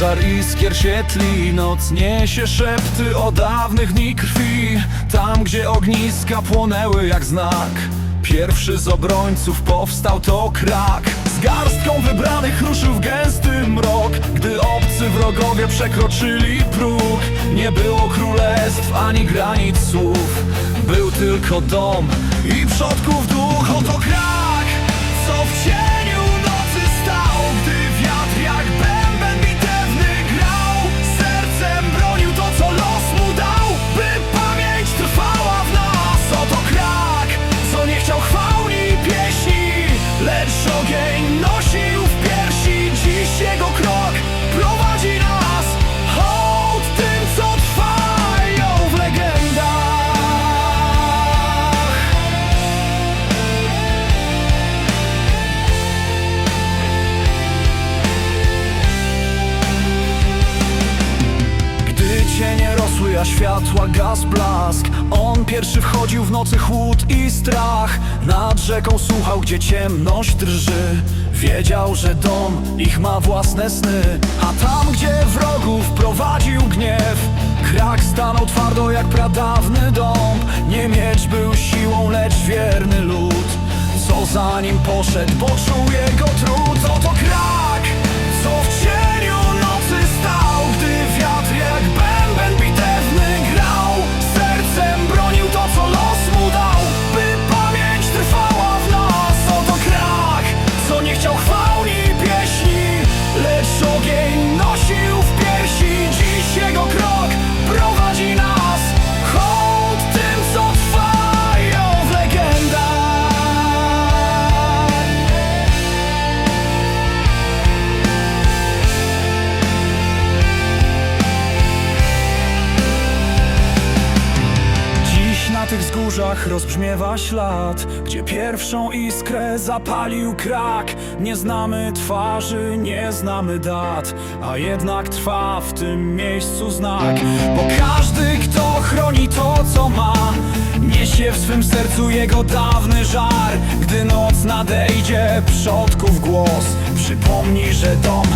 Pożar iskier świetli, noc niesie szepty o dawnych dni krwi. Tam, gdzie ogniska płonęły jak znak. Pierwszy z obrońców powstał to krak. Z garstką wybranych ruszył w gęsty mrok. Gdy obcy wrogowie przekroczyli próg. Nie było królestw ani granic słów. Był tylko dom i przodków duch. Oto krak, co w światła gaz blask. On pierwszy wchodził w nocy chłód i strach. Nad rzeką słuchał, gdzie ciemność drży. Wiedział, że dom ich ma własne sny. A tam, gdzie wrogów prowadził gniew Krak stanął twardo jak pradawny dom Nie miecz był siłą, lecz wierny lud. Co za nim poszedł, bo czuł jego trud. Oto krak, wzgórzach rozbrzmiewa ślad Gdzie pierwszą iskrę zapalił krak. Nie znamy twarzy, nie znamy dat A jednak trwa w tym miejscu znak. Bo każdy, kto chroni to, co ma Niesie w swym sercu jego dawny żar. Gdy noc nadejdzie, przodków głos Przypomni, że dom